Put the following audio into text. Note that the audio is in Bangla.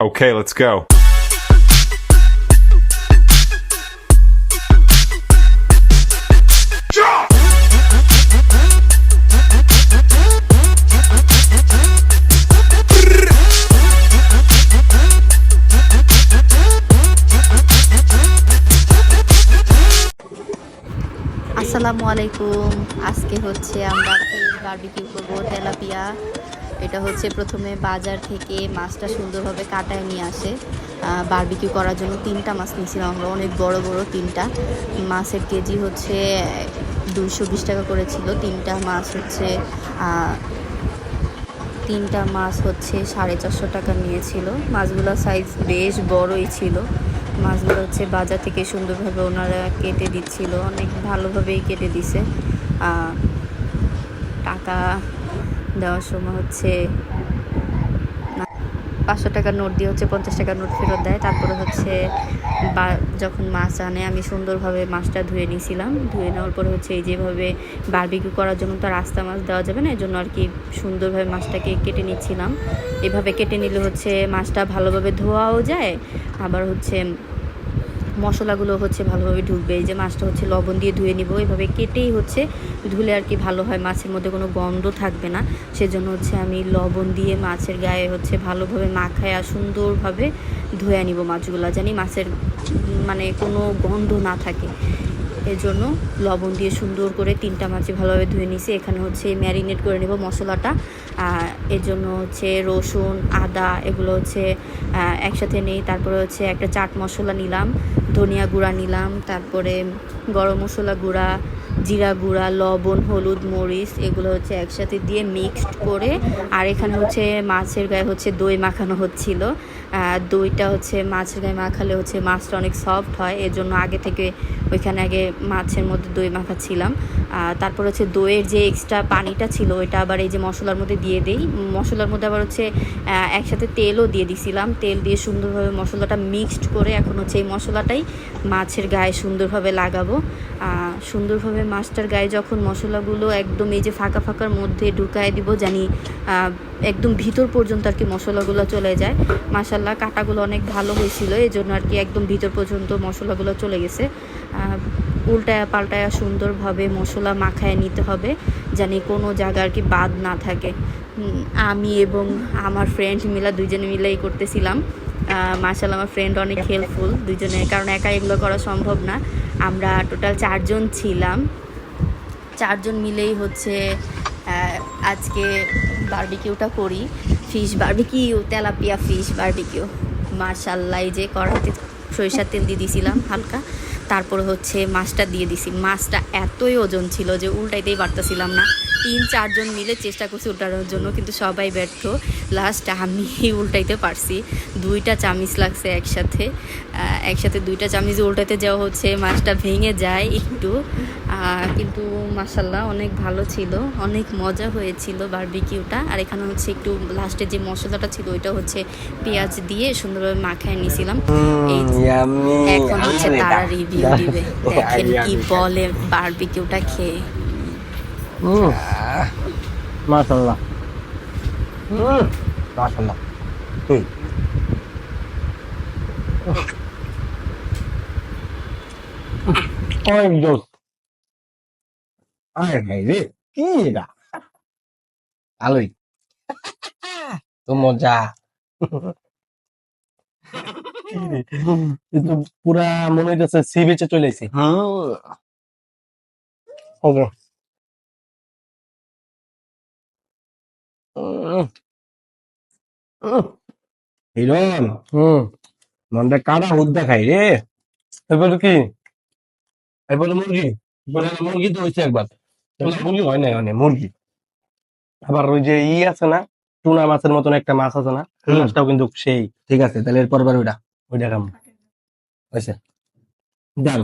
Okay, let's go. আসসালামু আলাইকুম আজকে হচ্ছে আমরা বারবিকিউ করব তেলাপিয়া এটা হচ্ছে প্রথমে বাজার থেকে মাছটা সুন্দরভাবে কাটায় নিয়ে আসে। বারবিকিউ করার জন্য তিনটা মাছ নিয়েছিলাম আমরা, অনেক বড় বড় তিনটা। মাছের কেজি হচ্ছে দুশো বিশ টাকা করেছিল তিনটা মাছ হচ্ছে তিনটা মাছ হচ্ছে সাড়ে চারশো টাকা নিয়েছিল। মাছগুলোর সাইজ বেশ বড়ই ছিল। মাছগুলো হচ্ছে বাজার থেকে সুন্দরভাবে ওনারা কেটে দিচ্ছিল, অনেক ভালোভাবেই কেটে দিছে। টাকা দেওয়ার সময় হচ্ছে পাঁচশো টাকার নোট দিয়ে হচ্ছে পঞ্চাশ টাকার নোট ফেরত দেয়। তারপরে হচ্ছে বা যখন মাছ আনে, আমি সুন্দরভাবে মাছটা ধুয়ে নিয়েছিলাম। ধুয়ে নেওয়ার পরে হচ্ছে এই যেভাবে বারবিকিউ করার জন্য তো রাস্তা মাছ দেওয়া যাবে না এই জন্য আর কি সুন্দরভাবে মাছটাকে কেটে নিচ্ছিলাম। এভাবে কেটে নিলে হচ্ছে মাছটা ভালোভাবে ধোয়াও যায়, আবার হচ্ছে মশলাগুলো হচ্ছে ভালোভাবে ঢুকবে। এই যে মাছটা হচ্ছে লবণ দিয়ে ধুয়ে নিব। এভাবে কেটেই হচ্ছে ধুলে আর কি ভালো হয়। মাছের মধ্যে কোনো গন্ধ থাকবে না। সেজন্য হচ্ছে আমি লবণ দিয়ে মাছের গায়ে হচ্ছে ভালোভাবে মাখায় আর সুন্দরভাবে ধুয়ে নিব মাছগুলো। জানি মাছের মানে কোনো গন্ধ না থাকে। এর জন্য লবণ দিয়ে সুন্দর করে তিনটা মাছি ভালোভাবে ধুয়ে নিছি এখানে হচ্ছে ম্যারিনেট করে নেব মশলাটা। এর জন্য হচ্ছে রসুন, আদা, এগুলো হচ্ছে একসাথে নেই। তারপরে হচ্ছে একটা চাট মশলা নিলাম, ধনিয়া গুঁড়া নিলাম, তারপরে গরম মশলা গুঁড়া জিরা গুঁড়া, লবণ, হলুদ, মরিচ এগুলো হচ্ছে একসাথে দিয়ে মিক্সড করে, আর এখানে হচ্ছে মাছের গায়ে হচ্ছে দই মাখানো হচ্ছিল। দইটা হচ্ছে মাছের গায়ে মাখালে হচ্ছে মাছটা অনেক সফট হয় এর জন্য আগে থেকে ওইখানে আগে মাছের মধ্যে দই মাখাচ্ছিলাম। তারপর হচ্ছে দইয়ের যে এক্সট্রা পানিটা ছিল, ওইটা আবার এই যে মশলার মধ্যে দিয়ে দিই। মশলার মধ্যে আবার হচ্ছে একসাথে তেলও দিয়ে দিছিলাম। তেল দিয়ে সুন্দরভাবে মশলাটা মিক্সড করে এখন হচ্ছে এই মশলাটাই মাছের গায়ে সুন্দরভাবে লাগাবো। সুন্দরভাবে মাছটার গায়ে যখন মশলাগুলো একদম এই যে ফাঁকা ফাঁকার মধ্যে ঢুকায় দিব, জানি একদম ভিতর পর্যন্ত আর কি মশলাগুলো চলে যায়। মাসাল্লাহ কাটাগুলো অনেক ভালো হয়েছিল এই জন্য আর কি একদম ভিতর পর্যন্ত মশলাগুলো চলে গেছে। উল্টায়া পাল্টায়া সুন্দরভাবে মশলা মাখায় নিতে হবে, জানি কোনো জায়গা আর কি বাদ না থাকে। আমি এবং আমার ফ্রেন্ড মিলা দুইজনে মিলেই করতেছিলাম। মার্শাল আমার ফ্রেন্ড অনেক হেল্পফুল দুইজনে কারণ একা এগুলো করা সম্ভব না। আমরা টোটাল চারজন ছিলাম। চারজন মিলেই হচ্ছে আজকে বার্বিকিউটা করি। Fish barbecue tilapia fish barbecue মার্শাল্লাই যে কড়াইতে সরিষার তেল দিয়ে দিয়েছিলাম হালকা। তারপরে হচ্ছে মাছটা দিয়ে দিছি। মাছটা এতই ওজন ছিল যে উল্টাইতেই পারতেছিলাম না। তিন, চারজন মিলে চেষ্টা করছি উল্টানোর জন্য, কিন্তু সবাই ব্যর্থ। লাস্ট আমি উল্টাইতে পারছি। দুইটা চামিচ লাগছে একসাথে। একসাথে দুইটা চামিচ উল্টাতে যাওয়া হচ্ছে। মাছটা ভেঙে যায় একটু। কিন্তু মাসাল্লাহ অনেক ভালো ছিল। অনেক মজা হয়েছিল বারবিকিউটা। আর এখানে হচ্ছে একটু লাস্টে যে মশলাটা ছিল, ওইটা হচ্ছে পেঁয়াজ দিয়ে সুন্দরভাবে মাখায় নিয়েছিলাম। এই এখন হচ্ছে তারা রিভিউ দিবে। দেখেন কি বলে বারবিকিউটা খেয়ে। মাশাল্লাহ মাশাল্লাহ অনেক জোস আরে ভাই রে কি এটা ভালোই। তো মজা। কিন্তু পুরা মনে হইতেছে সি বিচে চলে ওকে হিরণ। হুম। মনটা কাটা হুদ্দা খাই রে। এবার কি? এবার মুরগি। মুরগি তো হয়েছে একবার। মুরগি হয় না মানে মুরগি। আবার ওই যে ই আছে না টুনা মাছের মতন একটা মাছ আছে না মাছটাও কিন্তু সেই। ঠিক আছে তাহলে এরপর বার ওইটা ওইটা কাম হয়েছে ডাল